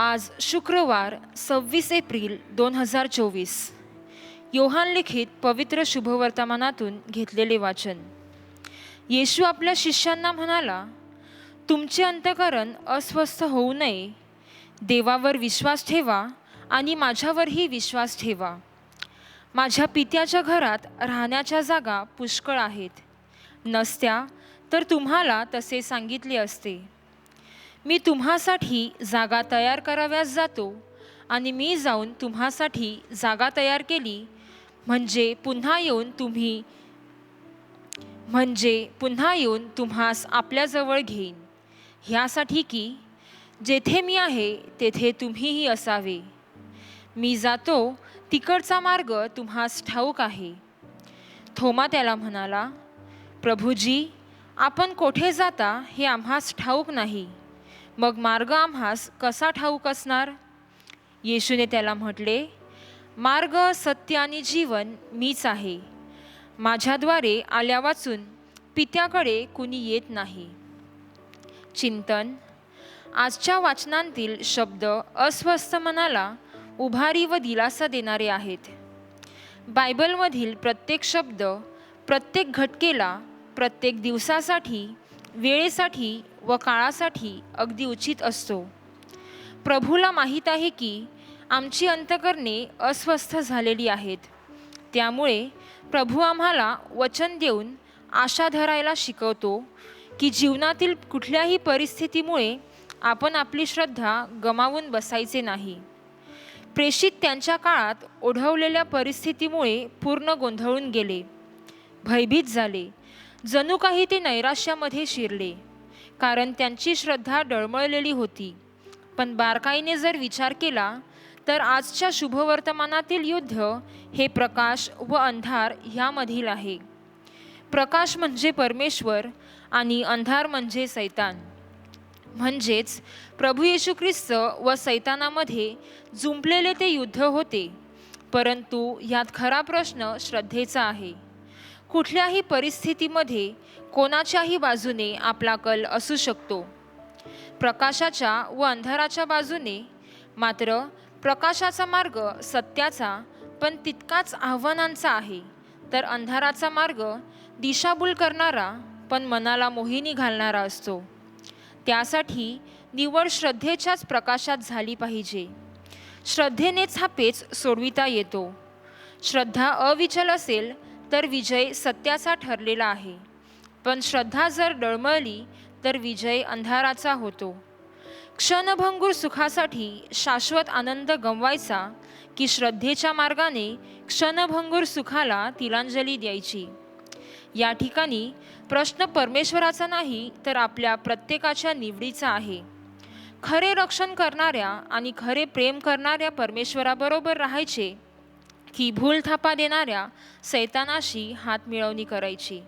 आज शुक्रवार सव्वीस एप्रिल दोन हजार चोवीस. योहान लिखित पवित्र शुभवर्तमानातून घेतलेले वाचन. येशू आपल्या शिष्यांना म्हणाला तुमचे अंतकरण अस्वस्थ होऊ नये. देवावर विश्वास ठेवा आणि माझ्यावरही विश्वास ठेवा. माझ्या पित्याच्या घरात राहण्याच्या जागा पुष्कळ आहेत. नसत्या तर तुम्हाला तसे सांगितले असते. मी तुम्हासाठी जागा तयार कराव्यास जातो आणि मी जाऊन तुम्हासाठी जागा तयार केली. म्हणजे पुन्हा येऊन तुम्ही म्हणजे पुन्हा येऊन तुम्हास आपल्याजवळ घेईन. ह्यासाठी की जेथे मी आहे तेथे तुम्हीही असावे. मी जातो तिकडचा मार्ग तुम्हास ठाऊक आहे. थोमा त्याला म्हणाला प्रभूजी आपण कोठे जाता हे आम्हास ठाऊक नाही. मग मार्ग आम्हास कसा ठाऊक असणार? येशूने त्याला म्हटले मार्ग सत्य आणि जीवन मीच आहे. माझ्याद्वारे आल्या वाचून पित्याकडे कुणी येत नाही. चिंतन. आजच्या वाचनांतील शब्द अस्वस्थ मनाला उभारी व दिलासा देणारे आहेत. बायबलमधील प्रत्येक शब्द प्रत्येक घटकेला प्रत्येक दिवसासाठी वेळेसाठी व काळासाठी अगदी उचित असतो. प्रभूला माहीत आहे की आमची अंतकरणे अस्वस्थ झालेली आहेत. त्यामुळे प्रभू आम्हाला वचन देऊन आशा धरायला शिकवतो की जीवनातील कुठल्याही परिस्थितीमुळे आपण आपली श्रद्धा गमावून बसायचे नाही. प्रेषित त्यांच्या काळात ओढवलेल्या परिस्थितीमुळे पूर्ण गोंधळून गेले. भयभीत झाले. जणू काही ते नैराश्यामध्ये शिरले. कारण त्यांची श्रद्धा डळमळलेली होती. पण बारकाईने जर विचार केला तर आजच्या शुभवर्तमानातील युद्ध हे प्रकाश व अंधार ह्यामधील आहे. प्रकाश म्हणजे परमेश्वर आणि अंधार म्हणजे सैतान. म्हणजेच प्रभू येशू ख्रिस्त व सैतानामध्ये जुंपलेले ते युद्ध होते परंतु यात खरा प्रश्न श्रद्धेचा आहे. कुठल्याही परिस्थितीमध्ये कोणाच्याही बाजूने आपला कल असू शकतो. प्रकाशाच्या व अंधाराच्या बाजूने मात्र प्रकाशाचा मार्ग सत्याचा पण तितकाच आव्हानांचा आहे. तर अंधाराचा मार्ग दिशाभूल करणारा पण मनाला मोहिनी घालणारा असतो. त्यासाठी निवड श्रद्धेच्याच प्रकाशात झाली पाहिजे. श्रद्धेनेच हा पेच सोडविता येतो. श्रद्धा अविचल असेल तर विजय सत्याचा ठरलेला आहे. पण श्रद्धा जर डळमळली तर विजय अंधाराचा होतो. क्षणभंगूर सुखासाठी शाश्वत आनंद गमवायचा की श्रद्धेच्या मार्गाने क्षणभंगूर सुखाला तिलांजली द्यायची. या ठिकाणी प्रश्न परमेश्वराचा नाही तर आपल्या प्रत्येकाच्या निवडीचा आहे. खरे रक्षण करणाऱ्या आणि खरे प्रेम करणाऱ्या परमेश्वराबरोबर राहायचे की भूल थापा देणाऱ्या सैतानाशी हात मिळवणी करायची.